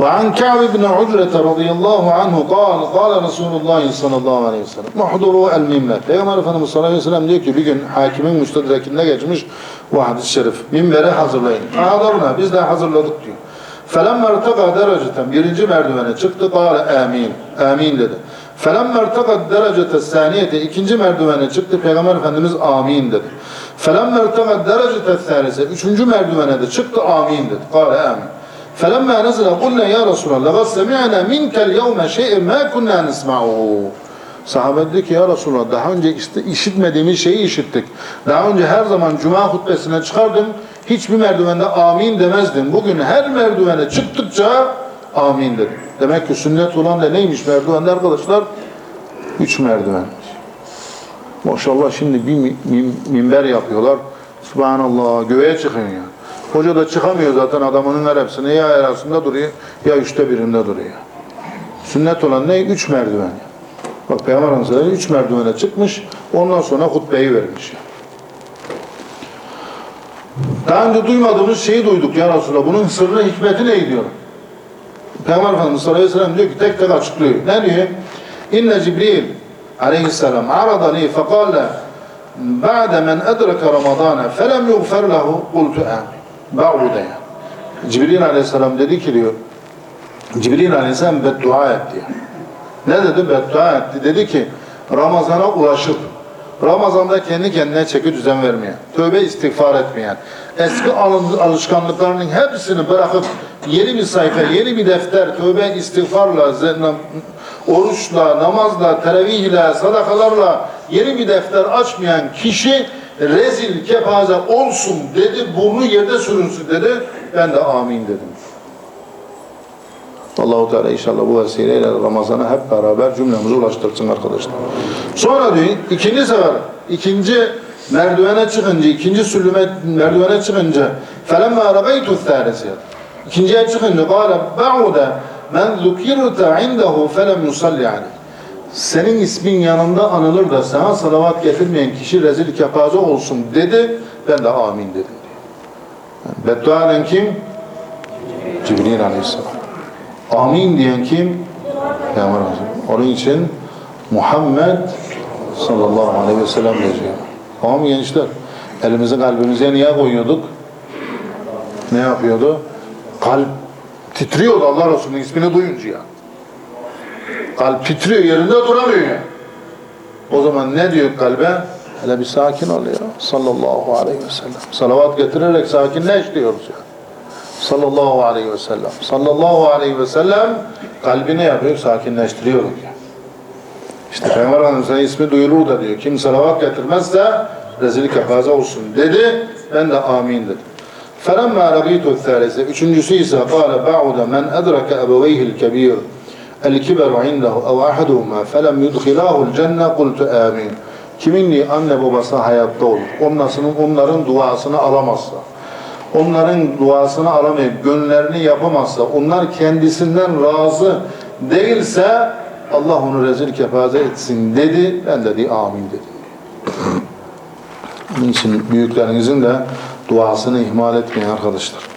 وعن كعب بن عجرة رضي الله عنه قال قال رسول الله sallallahu aleyhi ve sellem muhduru el minber Peygamber Efendimiz sallallahu aleyhi ve sellem diyor ki bir gün hakimin müstedrekinde geçmiş bu hadis-i şerif minberi hazırlayın. Ahadırına biz de hazırladık diyor. فَلَمَّا ارْتَقَى dereceten birinci merdivene çıktı قال amin amin dedi. فَلَمَّا ارْتَقَى derecete saniyete ikinci merdivene çıktı Peygamber Efendimiz amin dedi. فَلَمَّا ارْتَقَى derecete thalise üçüncü merdivene de çıktı amin dedi. قال amin. فلما نزل قلنا يا رسول الله لقد سمعنا منك اليوم شيء ما كنا نسمعه Sahabe dedi ki ya Resulallah daha önce işte işitmediğimiz şeyi işittik. Daha önce her zaman cuma hutbesine çıkardım. Hiçbir merdivende amin demezdim. Bugün her merdivene çıktıkça amin dedim. Demek ki sünnet olan da neymiş merdivende arkadaşlar? Üç merdivenmiş. Maşallah şimdi bir mi- min- minber yapıyorlar. Subhanallah göğe çıkıyor ya. Hoca da çıkamıyor zaten adamının hepsini ya arasında duruyor ya üçte birinde duruyor. Sünnet olan ne? Üç merdiven. Bak Peygamber Efendimiz üç merdivene çıkmış ondan sonra hutbeyi vermiş. Daha önce duymadığımız şeyi duyduk ya Resulallah. Bunun sırrı hikmeti ne diyor? Peygamber Efendimiz sallallahu aleyhi ve sellem diyor ki tek tek açıklıyor. Ne diyor? İnne Cibril aleyhisselam aradani fekale ba'de men edreke Ramazana felem yuğfer lehu kultu amin. Ba'ude yani. Cibril aleyhisselam dedi ki diyor Cibril aleyhisselam beddua etti. Ne dedi? Beddua etti. Dedi ki Ramazan'a ulaşıp Ramazan'da kendi kendine çeki düzen vermeyen, tövbe istiğfar etmeyen, eski alışkanlıklarının hepsini bırakıp yeni bir sayfa, yeni bir defter, tövbe istiğfarla, oruçla, namazla, teravihle, sadakalarla yeni bir defter açmayan kişi rezil, kepaze olsun dedi, burnu yerde sürünsün dedi. Ben de amin dedim. Allahu Teala inşallah bu vesileyle Ramazan'a hep beraber cümlemizi ulaştırsın arkadaşlar. Sonra diyor ikinci sefer ikinci merdivene çıkınca ikinci sülüme merdivene çıkınca felemma arabeytu thâlesiyat ikinciye çıkınca kâle ba'ude men zukirte indehu felem yusalli aleyh senin ismin yanında anılır da sana salavat getirmeyen kişi rezil kepaze olsun dedi ben de amin dedim. Yani beddua eden kim? Cibril aleyhisselam. Amin diyen kim? Peygamber Efendimiz. Onun için Muhammed sallallahu aleyhi ve sellem diyeceğim. Tamam mı gençler? Elimizi kalbimize niye koyuyorduk? Ne yapıyordu? Kalp titriyordu Allah Resulü'nün ismini duyunca ya. Kalp titriyor yerinde duramıyor ya. O zaman ne diyor kalbe? Hele bir sakin ol ya. Sallallahu aleyhi ve sellem. Salavat getirerek sakinleş diyoruz ya sallallahu aleyhi ve sellem. Sallallahu aleyhi ve sellem kalbini yapıyor, sakinleştiriyor. diyor. İşte Peygamber Efendimiz'in ismi duyulur da diyor. Kim salavat getirmezse rezil kefaze olsun dedi. Ben de amin dedim. فَلَمَّا رَبِيتُ الثَّالِثَ Üçüncüsü ise قَالَ بَعُدَ مَنْ أَدْرَكَ أَبَوَيْهِ الْكَبِيرِ el-kiberu indehu ev ahaduhuma felem yudhilahu cenne kultu amin. Kiminli anne babası hayatta olur. Onların, onların duasını alamazsa, onların duasını alamayıp gönüllerini yapamazsa, onlar kendisinden razı değilse Allah onu rezil kefaze etsin dedi. Ben de di amin dedi. Bunun için büyüklerinizin de duasını ihmal etmeyin arkadaşlar.